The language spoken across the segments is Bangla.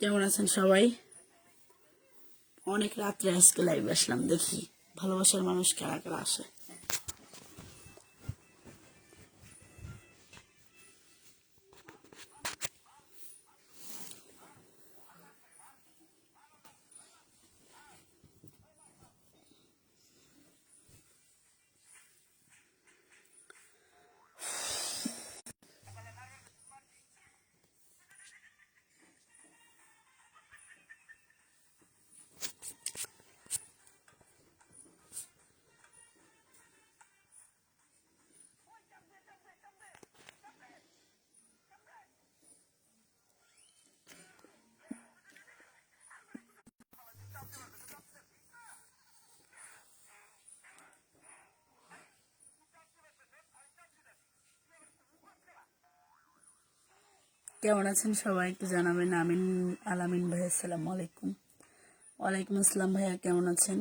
কেমন আছেন সবাই? অনেক রাত্রে আজকে লাইভ আসলাম দেখি ভালোবাসার মানুষ কারা কারা আসে। কেমন আছেন সবাই? একটু জানাবেন। আমিন আলামিন ভাই, আসসালামু আলাইকুম। ওয়ালাইকুম আসসালাম ভাইয়া, কেমন আছেন?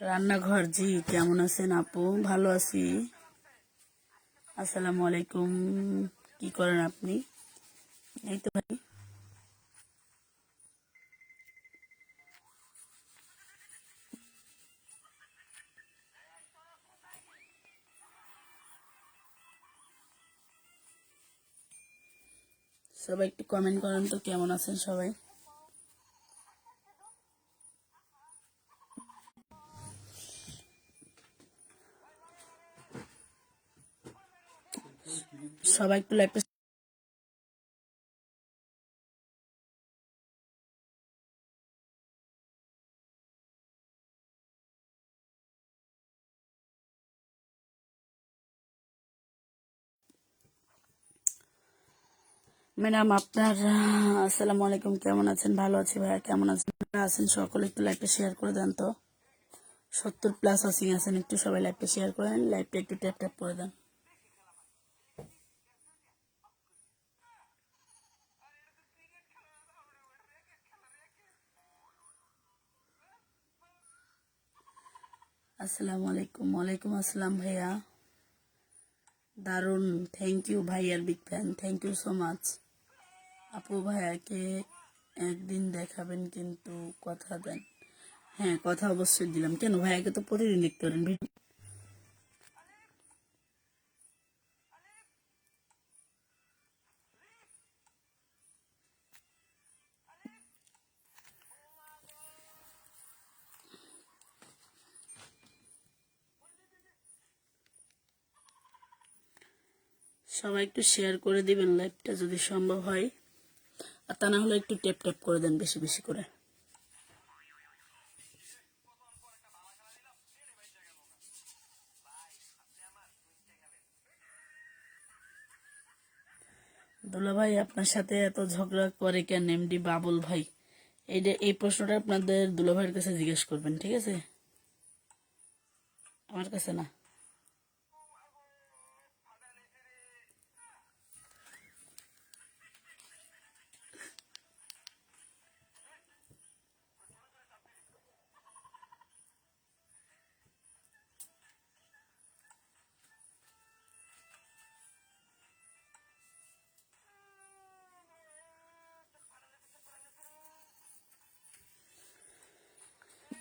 রান্নাঘর, জি, কেমন আছেন আপু? ভালো আছি। আসসালামু আলাইকুম। কি করেন আপনি? এই তো ভাই। সবাই একটু কমেন্ট করেন তো, কেমন আছেন সবাই? সবাই একটু লাইভে ম্যাডাম, আপনার আসসালামু আলাইকুম। কেমন আছেন? ভালো আছি ভাইয়া। কেমন আছেন? আছেন? সকলে একটু লাইভে শেয়ার করে দেন তো। সত্তর প্লাস ওয়াচিং আছেন, একটু সবাই লাইভে শেয়ার করে করেন। লাইভটা একটু ট্যাপ ট্যাপ করে দেন। আসসালামু আলাইকুম ওয়ালাইকুম আসসালাম ভাইয়া। দারুণ। থ্যাংক ইউ ভাইয়ার big fan thank you so much আপু ভাইয়াকে একদিন দেখাবেন কিন্তু কথা দেন। হ্যাঁ কথা অবশ্যই দিলাম। কেন? ভাইয়াকে তো প্রতিদিন দেখতে পারেন। ভিডিও সবাই একটু শেয়ার করে দিবেন লাইভটা যদি সম্ভব হয়। আর তা না হলে একটু ট্যাপ ট্যাপ করে দেন বেশি বেশি করে। দুলা ভাই, আপনার সাথে এত ঝগড়া করে কেন এমডি বাবুল ভাই? এইটা এই প্রশ্নটা আপনাদের দুলা ভাইয়ের কাছে জিজ্ঞেস করবেন, ঠিক আছে? আমার কাছে না।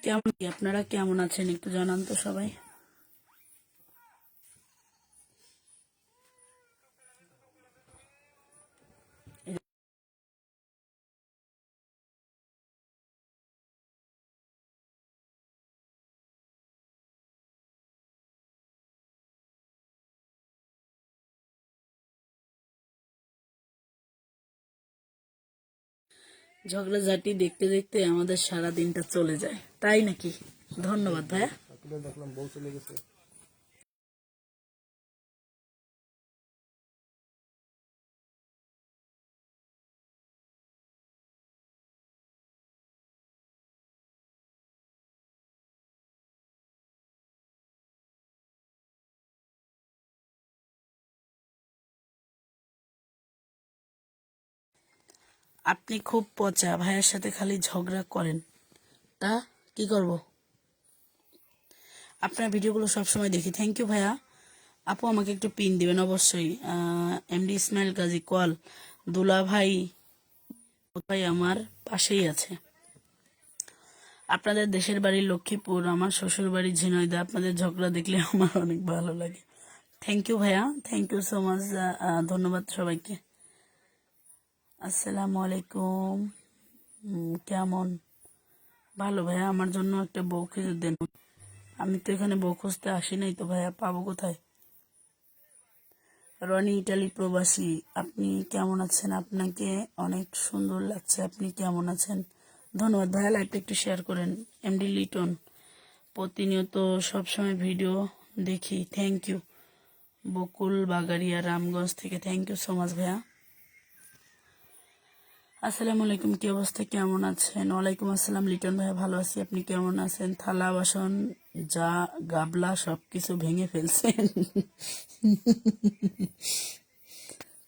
কেমন কি? আপনারা কেমন আছেন? একটু জানান তো সবাই। ঝগড়াঝাটি দেখতে দেখতে আমাদের সারা দিনটা চলে যায়। তাই নাকি? ধন্যবাদ, ভাইয়া। দেখলাম গেছে আপনি খুব পচা, ভাইয়ের সাথে খালি ঝগড়া করেন। তা? কি করব? আপনার ভিডিওগুলো সবসময় দেখি। থ্যাংক ইউ ভাইয়া। আপু আমাকে একটু পিন দিবেন অবশ্যই। এমডি ইসমাইল গাজী কল দুলা ভাই ভাই আমার পাশেই আছে। আপনাদের দেশের বাড়ি লক্ষ্মীপুর, আমার শ্বশুর বাড়ি ঝিনইদা আপনাদের ঝগড়া দেখলে আমার অনেক ভালো লাগে। থ্যাংক ইউ ভাইয়া। থ্যাংক ইউ সো মাচ ধন্যবাদ সবাইকে। আসসালামু আলাইকুম। কেমন? ভালো ভাইয়া, আমার জন্য একটা বউ খুঁজে দেন। আমি তো এখানে বউ খুঁজতে আসি নাই তো ভাইয়া, পাবো কোথায়? রনি, ইটালি প্রবাসী, আপনি কেমন আছেন? আপনাকে অনেক সুন্দর লাগছে, আপনি কেমন আছেন? ধন্যবাদ ভাইয়া, লাইভটা একটু শেয়ার করেন। এমডি লিটন, প্রতিনিয়ত সবসময় ভিডিও দেখি, থ্যাংক ইউ। বকুল বাগারিয়া রামগঞ্জ থেকে থ্যাংক ইউ সো মাচ ভাইয়া। আসসালামু আলাইকুম, কি অবস্থা? কেমন আছেন? ওয়ালাইকুম আসসালাম, লিটন ভাই ভালো আছি। আপনি কেমন আছেন? থালা, বাসন, যা গাবলা, সবকিছু ভেঙে ফেলছেন।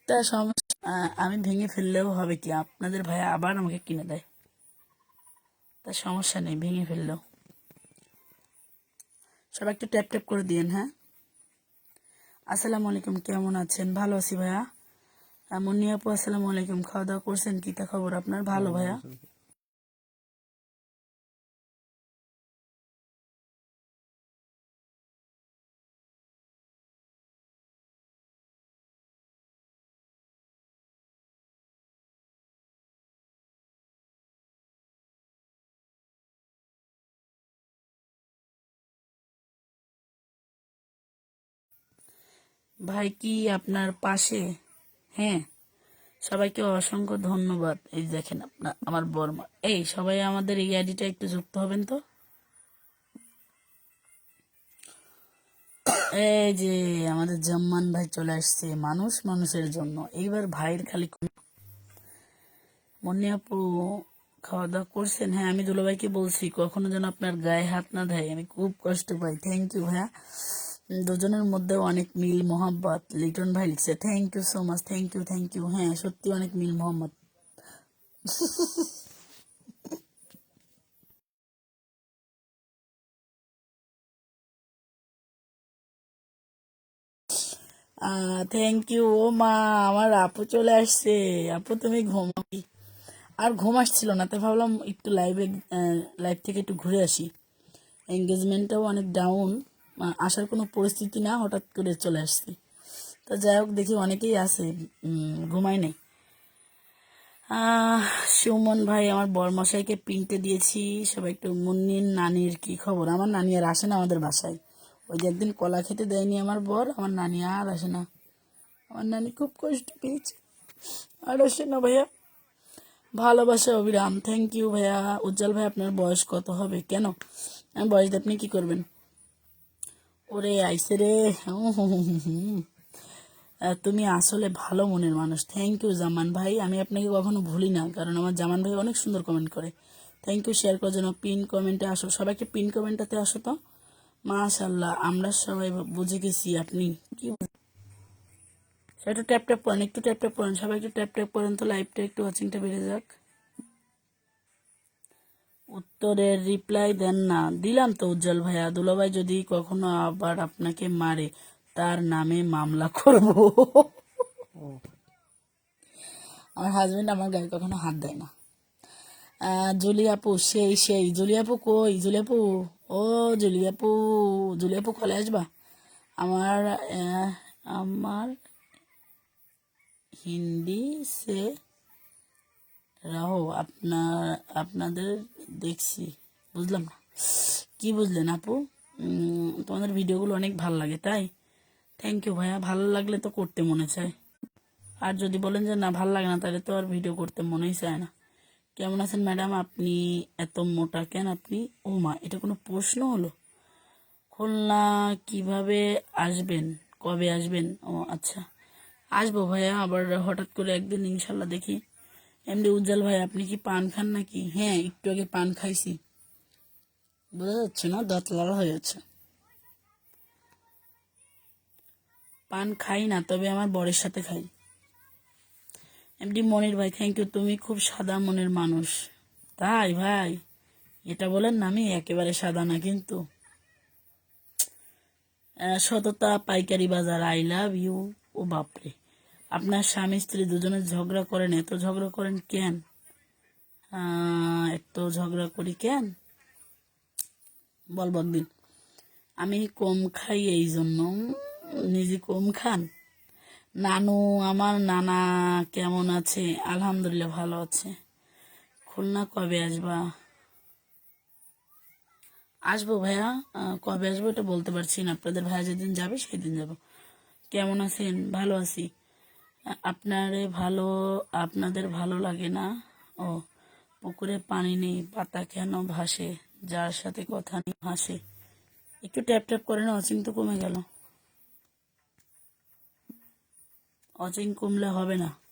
তা সমস্যা আমি ভেঙে ফেললেও হবে কি? আপনাদের ভাই আবার আমাকে কিনে দেয়। তা সমস্যা নেই, ভেঙে ফেললেও। সবাই একটু ট্যাপ ট্যাপ করে দিয়েন হ্যাঁ? আসসালামু আলাইকুম, কেমন আছেন? ভালো আছি ভাইয়া? মুন্নি আপু, আসসালামু আলাইকুম। খাওয়া দাওয়া করছেন কি? তা খবর আপনার? ভালো ভাইয়া? ভাই, কি আপনার পাশে হ্যাঁ সবাইকে অসংখ্য ধন্যবাদ। এই দেখেন আপনার, আমার বর্মা। এই, সবাই আমাদের এই আইডিটা একটু যুক্ত হবেন তো? এই যে, আমাদের জাম্মান ভাই চলে আসছে, মানুষ মানুষের জন্য। এইবার ভাইয়ের খালি মনে আপু খাওয়া দাওয়া করছেন। হ্যাঁ আমি দুলাভাইকে বলছি, কখনো যেন আপনার গায়ে হাত না দেয়, আমি খুব কষ্ট পাই। থ্যাংক ইউ হ্যাঁ দুজনের মধ্যে অনেক মিল মোহাম্মত লিটন ভাই লিখছে thank you so much thank you thank you হ্যাঁ সত্যি অনেক মিল মোহাম্মত থ্যাংক ইউ ও মা, আমার আপু চলে আসছে। আপু, তুমি ঘুমাও কি? আর ঘুম আসছিল না, তাই ভাবলাম একটু লাইভে লাইভ থেকে একটু ঘুরে আসি। এঙ্গেজমেন্টটাও অনেক ডাউন আসার কোনো পরিস্থিতি না, হঠাৎ করে চলে আসছি। তো যাই হোক, দেখি অনেকেই আছে ঘুমাই নাই। সুমন ভাই, আমার বরমশাইকে পিনতে দিয়েছি। সবাই একটু মুন্নির নানির কি খবর? আমার নানি আর আসে না আমাদের বাসায়। ওই যে একদিন কলা খেতে দেয়নি আমার বর, আমার নানি আর আসে না। আমার নানি খুব কষ্ট পেয়েছে। আর আসে না ভাইয়া। ভালোবাসা অবিরাম। থ্যাংক ইউ ভাইয়া। উজ্জ্বল ভাই, আপনার বয়স কত হবে? কেন? বয়স আপনি কি করবেন? ওরে আইসে রে। তুমি আসলে ভালো মনের মানুষ। থ্যাংক ইউ জামান ভাই। আমি আপনাকে কখনো ভুলি না, কারণ আমার জামান ভাই অনেক সুন্দর কমেন্ট করে। থ্যাংক ইউ শেয়ার করার জন্য পিন কমেন্টে আসো। সবাইকে পিন কমেন্টটাতে আসো তো। মাশাল্লাহ আমরা সবাই বুঝে গেছি আপনি। কি একটু ট্যাপ ট্যাপ করেন, একটু ট্যাপ ট্যাপ করেন। সবাই একটু ট্যাপ ট্যাপ করেন তো লাইভটা একটু ওয়াচিংটা বেড়ে যাক। উত্তরের রিপ্লাই দেন না। দিলাম তো উজ্জ্বল ভাইয়া। দুলাভাই যদি কখনো আবার আপনাকে মারে তার নামে মামলা করব। আমার হাজবেন্ড আমার গায়ে কখনো হাত দেয় না। আহ, জুলি আপু সেই সেই। জুলি আপু কই? জুলি আপু ও জুলি আপু জুলি আপু কলে আসবা? আমার আমার হিন্দি সে রাহো আপনার, আপনাদের দেখছি, বুঝলাম না। কি বুঝলেন আপু? তোমাদের ভিডিওগুলো অনেক ভালো লাগে, তাই? থ্যাংক ইউ ভাইয়া, ভালো লাগলে তো করতে মনে চায়। আর যদি বলেন যে না, ভালো লাগে না, তাহলে তো আর ভিডিও করতে মনেই চায় না। কেমন আছেন ম্যাডাম? আপনি এত মোটা কেন আপনি? ও মা, এটা কোনো প্রশ্ন হলো? খুলনা কীভাবে আসবেন? কবে আসবেন? ও আচ্ছা আসব ভাইয়া, আবার হঠাৎ করে একদিন ইনশাল্লাহ দেখি। এমনি উজ্জ্বল ভাই, আপনি কি পান খান নাকি? হ্যাঁ একটু আগে পান খাইছি। বোঝা যাচ্ছে না দাঁত লাল হয়ে যাচ্ছে পান খাই না, তবে আমার বরের সাথে খাই। এমডি মনির ভাই থ্যাংক ইউ তুমি খুব সাদা মনের মানুষ। তাই ভাই, এটা বলেন না আমি, একেবারে সাদা না কিন্তু। সততা, পাইকারি বাজার আই লাভ ইউ ও বাপরে। আপনার স্বামী স্ত্রী দুজনে ঝগড়া করেন, এত ঝগড়া করেন কেন? এত ঝগড়া করি কেন? বলব একদিন আমি কম খাই এই জন্য নিজে কম খান। নানু, আমার নানা কেমন আছে? আলহামদুলিল্লাহ ভালো আছে। খুলনা কবে আসবা? আসব ভাইয়া। কবে আসব এটা বলতে পারছি না। আপনাদের ভাইয়া যেদিন যাবে, সেদিন যাব। কেমন আছেন? ভালো আছি। আপনারে ভালো, আপনাদের ভালো লাগে না? ও, পুকুরে পানি নেই, পাতা কেন ভাসে? যার সাথে কথা নেই, হাসে। একটু ট্যাপ ট্যাপ করে না অচিন তো কমে গেল। অচিন কমলে হবে না।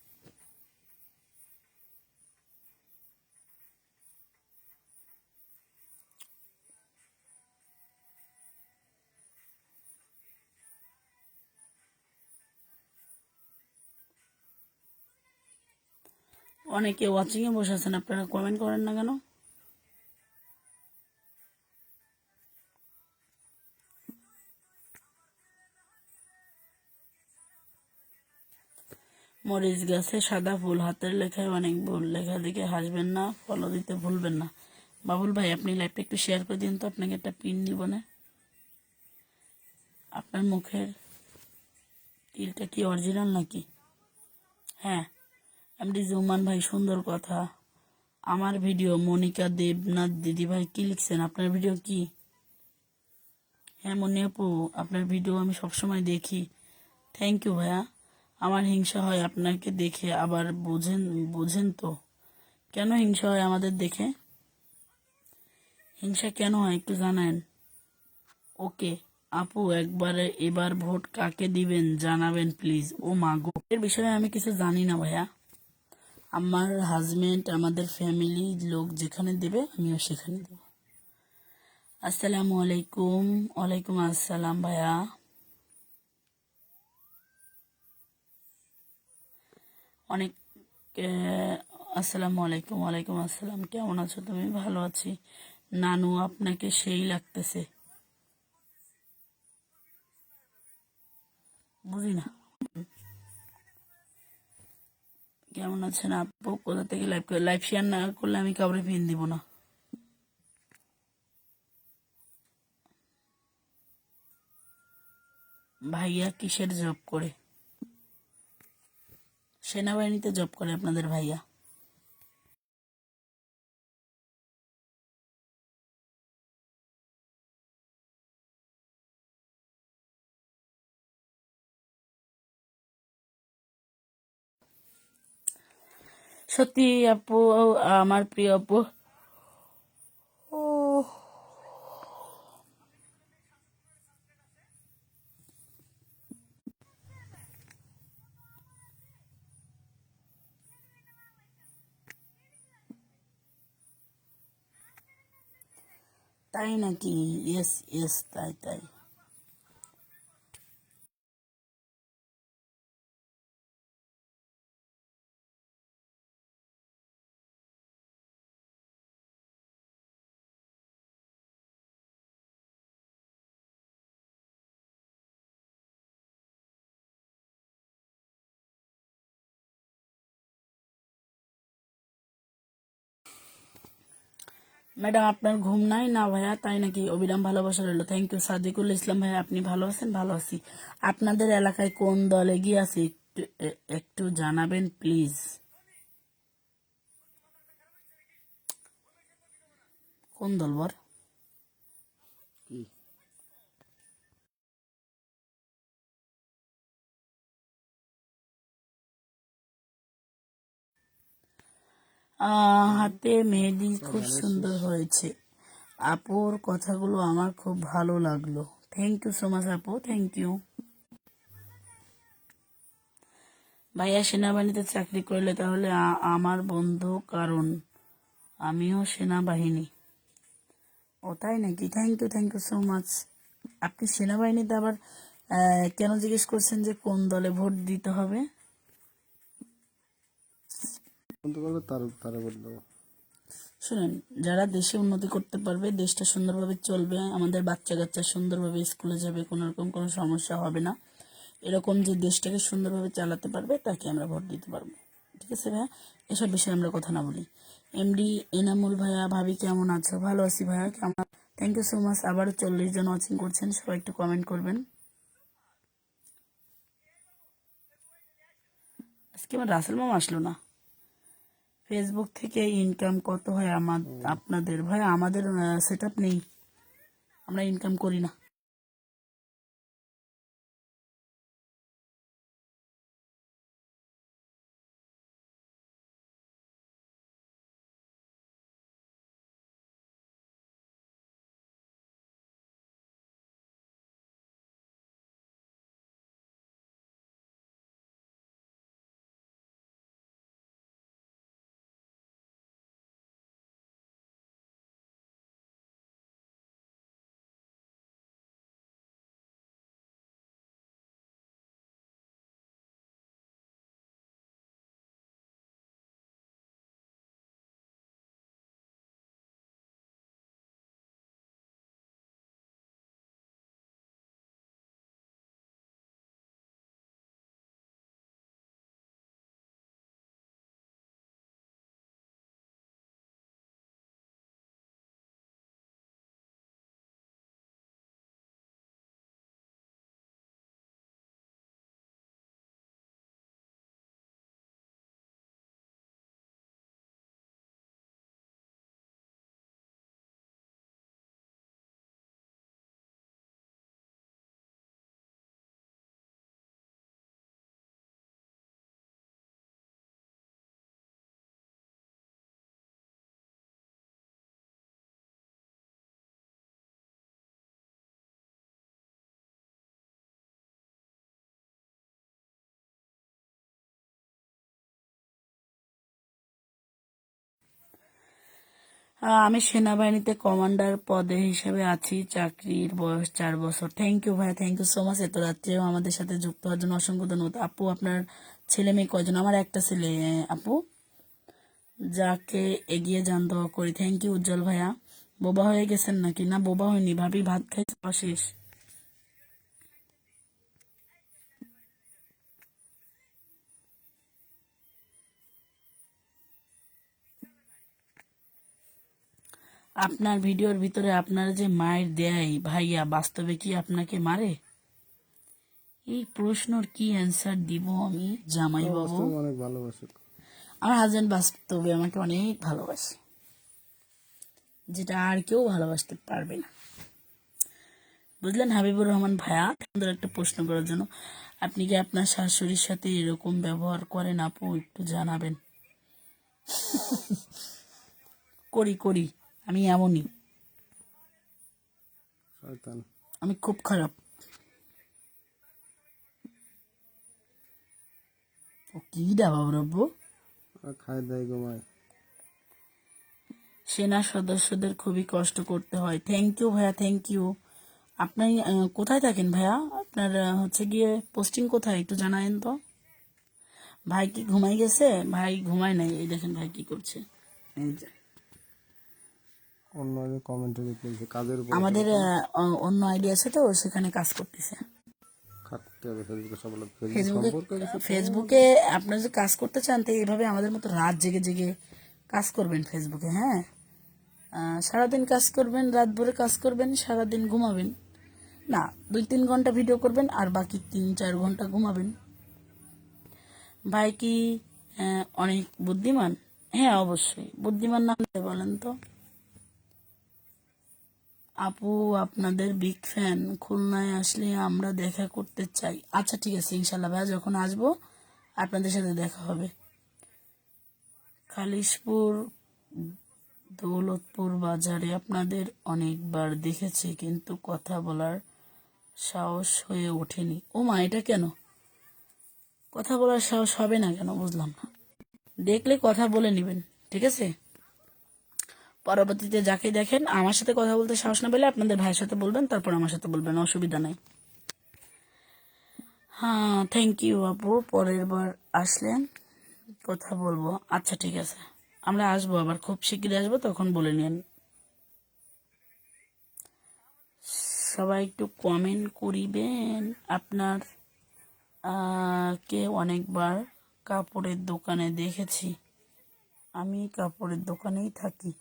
অনেকে ওয়াচিং এ বসে আছেন, আপনারা কমেন্ট করেন না কেন? মরিচ গাছে সাদা ফুল, হাতের লেখায় অনেক ভুল, লেখা দেখে হাসবেন না ফলো দিতে ভুলবেন না। বাবুল ভাই, আপনি লাইভটা একটু শেয়ার করে দিন তো, আপনাকে একটা পিন দিব না? আপনার মুখের তিলটা কি অরিজিনাল নাকি? হ্যাঁ। এমডি জুমান ভাই, সুন্দর কথা। আমার ভিডিও মনিকা দেবনাথ দিদি ভাই কি লিখছেন? আপনার ভিডিও কি? হ্যাঁ মনি আপু, আপনার ভিডিও আমি সবসময় দেখি। থ্যাংক ইউ ভাইয়া। আমার হিংসা হয় আপনাকে দেখে, আবার বোঝেন বোঝেন তো। কেন হিংসা হয় আমাদের দেখে? হিংসা কেন হয় একটু জানান। ওকে, আপু, একবারে এবার ভোট কাকে দিবেন জানাবেন প্লিজ ও মাগো এর বিষয়ে আমি কিছু জানি না, ভাইয়া। আমার হাজবেন্ড আমাদের ফ্যামিলি লোক যেখানে দেবে, আমিও সেখানে দেব। আসসালামু আলাইকুম। ওয়ালাইকুম আসসালাম ভাইয়া। অনেক আসসালামু আলাইকুম, ওয়ালাইকুম আসসালাম। কেমন আছো তুমি? ভালো আছি। নানু, আপনাকে সেই লাগতেছে। বুঝি না কেমন আছেন আপু? কোথা থেকে লাইভ করে লাইভ শেয়ার না করলে আমি কাউরে পিন দিব না। ভাইয়া কিসের জব করে? সেনাবাহিনীতে জব করে আপনাদের ভাইয়া। সত্যি আপু আমার প্রিয় আপু। ও তাই নাকি? ইয়েস ইয়েস তাই তাই। ম্যাডাম, আপনার ঘুম নাই না ভাইয়া, তাই নাকি অবিরাম ভালোবাসা রইল? থ্যাংক ইউ সাদিকুল ইসলাম ভাইয়া, আপনি ভালো আছেন? ভালো আছি। আপনাদের এলাকায় কোন দল এগিয়ে আছে? একটু একটু জানাবেন প্লিজ কোন দল বর? হাতে মেহেদি খুব সুন্দর হয়েছে। আপুর কথাগুলো আমার খুব ভালো লাগল। থ্যাংক ইউ সো মাচ আপু। থ্যাংক ইউ ভাইয়া, সেনাবাহিনীতে চাকরি করলে তাহলে আমার বন্ধু কারণ? আমিও সেনাবাহিনী। ও, তাই নাকি? Thank you thank you so much আপনি সেনাবাহিনীতে আবার কেন জিজ্ঞেস করছেন যে কোন দলে ভোট দিতে হবে? বন্ধু করবে, তার, তারা ভোট দেবো। শুনেন, যারা দেশে উন্নতি করতে পারবে, দেশটা সুন্দরভাবে চলবে, আমাদের বাচ্চা কাচ্চা সুন্দরভাবে স্কুলে যাবে, কোনো রকম কোনো সমস্যা হবে না। এরকম যে দেশটাকে সুন্দরভাবে চালাতে পারবে, তাকে আমরা ভোট দিতে পারব। ঠিক আছে ভাইয়া? এসব বিষয়ে আমরা কথা না বলি। এমডি এনামুল ভাইয়া, ভাবি কেমন আছো? ভালো আছি ভাইয়া, কেমন থ্যাংক ইউ সো মাচ আবারও চল্লিশ জন ওয়াচিং করছেন, সবাই একটু কমেন্ট করবেন। আজকে আমার রাসেল মামা আসলো না? ফেসবুক থেকে ইনকাম কত হয় আমার আপনাদের? ভাই, আমাদের সেট নেই। আমরা ইনকাম করি না। আমি সেনাবাহিনীতে কমান্ডার পদে হিসেবে আছি। চাকরির বয়স চার বছর। থ্যাংক ইউ ভাই থ্যাংক ইউ সো মাচ এত রাত্রেও আমাদের সাথে যুক্ত হওয়ার জন্য অসংখ্য ধন্যবাদ। আপু, আপনার ছেলে মেয়ে কয়জন? আমার একটা ছেলে আপু। যাকে এগিয়ে যান, দোয়া করি। থ্যাংক ইউ উজ্জ্বল ভাইয়া। বোবা হয়ে গেছেন নাকি? না, বোবা হয়নি, ভাবি ভাত খাই অশেষ শেষ। আপনার ভিডিওর ভিতরে আপনার যে মায়ের দেয় ভাইয়া বাস্তবে কি আপনাকে মারে? এই প্রশ্নর কি অ্যান্সার দিব আমি জামাই বাবু অনেক ভালোবাসো। আমার হাজবেন্ড বাস্তবে আমাকে অনেক ভালোবাসে যেটা আর কেউ ভালোবাসতে পারবে না। বুঝলেন হাবিবুর রহমান ভাইয়া? সুন্দর একটা প্রশ্ন করার জন্য। আপনি কি আপনার শাশুড়ির সাথে এরকম ব্যবহার করেন আপু? একটু জানাবেন। করি করি। আমি এমনই। আমি খুব খারাপ। ও কি খায় দেয় ঘুমায়। সেনা সদস্যদের খুবই কষ্ট করতে হয়। থ্যাংক ইউ ভাইয়া থ্যাংক ইউ আপনি কোথায় থাকেন ভাইয়া? আপনার হচ্ছে গিয়ে পোস্টিং কোথায়? একটু জানায়েন তো। ভাই কি ঘুমাই গেছে? ভাই ঘুমায় নাই। এই দেখেন ভাই কি করছে। এই যে। অন্য কমেন্টে লিখেছে কাজের উপর আমাদের অন্য আইডিয়া আছে তো সেখানে কাজ করতেছে। হবে ফেসবুকে সব ফেসবুকে আপনার যদি কাজ করতে চান তো এইভাবে আমাদের মতো রাত জেগে জেগে কাজ করবেন ফেসবুকে হ্যাঁ? সারাদিন কাজ করবেন রাত ভরে কাজ করবেন সারাদিন ঘুমাবেন। না দুই তিন ঘণ্টা ভিডিও করবেন আর বাকি তিন চার ঘণ্টা ঘুমাবেন। ভাই কি অনেক বুদ্ধিমান? হ্যাঁ অবশ্যই। বুদ্ধিমান না বলেন তো। আপু, আপনাদের বিগ ফ্যান খুলনায় আসলে আমরা দেখা করতে চাই। আচ্ছা ঠিক আছে, ইনশাল্লাহ ভাইয়া, যখন আসব, আপনাদের সাথে দেখা হবে। খালিশপুর, দৌলতপুর বাজারে আপনাদের অনেকবার দেখেছি, কিন্তু কথা বলার সাহস হয়ে ওঠেনি। ও মা, এটা কেন? কথা বলার সাহস হবে না কেন? বুঝলাম না। দেখলে কথা বলে নেবেন, ঠিক আছে? পরবর্তীতে যাকে দেখেন, আমার সাথে কথা বলতে সাহস না পেলে আপনাদের ভাইয়ের সাথে বলবেন, তারপর আমার সাথে বলবেন, অসুবিধা নাই। হ্যাঁ থ্যাংক ইউ আপু, পরের বার আসলেন, কথা বলব। আচ্ছা ঠিক আছে। আমরা আসব আবার, খুব শিগগিরই আসব, তখন বলে নিন। সবাই একটু কমেন্ট করিবেন। আপনার কে অনেকবার কাপড়ের দোকানে দেখেছি। আমি কাপড়ের দোকানেই থাকি।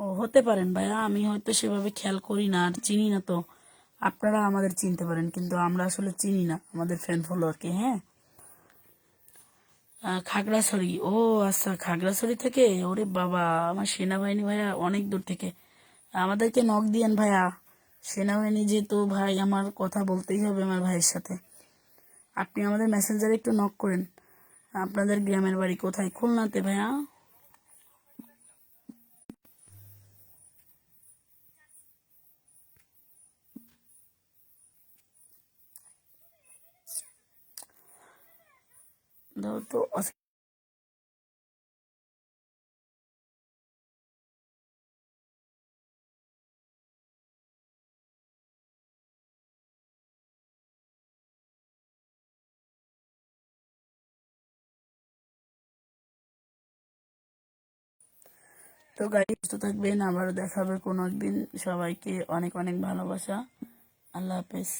ও, হতে পারেন ভাইয়া, আমি হয়তো সেভাবে খেয়াল করি না আর চিনি না তো। আপনারা আমাদের চিনতে পারেন, কিন্তু আমরা আসলে চিনি না আমাদের ফ্যান ফলোয়ারকে হ্যাঁ? খাগড়াছড়ি, ও আচ্ছা খাগড়াছড়ি থেকে? ওরে বাবা, আমার সেনাবাহিনী ভাইয়া অনেক দূর থেকে। আমাদেরকে নক দিয়েন ভাইয়া। সেনাবাহিনী যেহেতু ভাই, আমার কথা বলতেই হবে আমার ভাইয়ের সাথে। আপনি আমাদের মেসেঞ্জারে একটু নক করেন। আপনাদের গ্রামের বাড়ি কোথায়? খুলনাতে ভাইয়া। দাও তো গাড়ি সুস্থ থাকবেন, আবারও দেখা হবে কোনো একদিন। সবাইকে অনেক অনেক ভালোবাসা। আল্লাহ হাফেজ।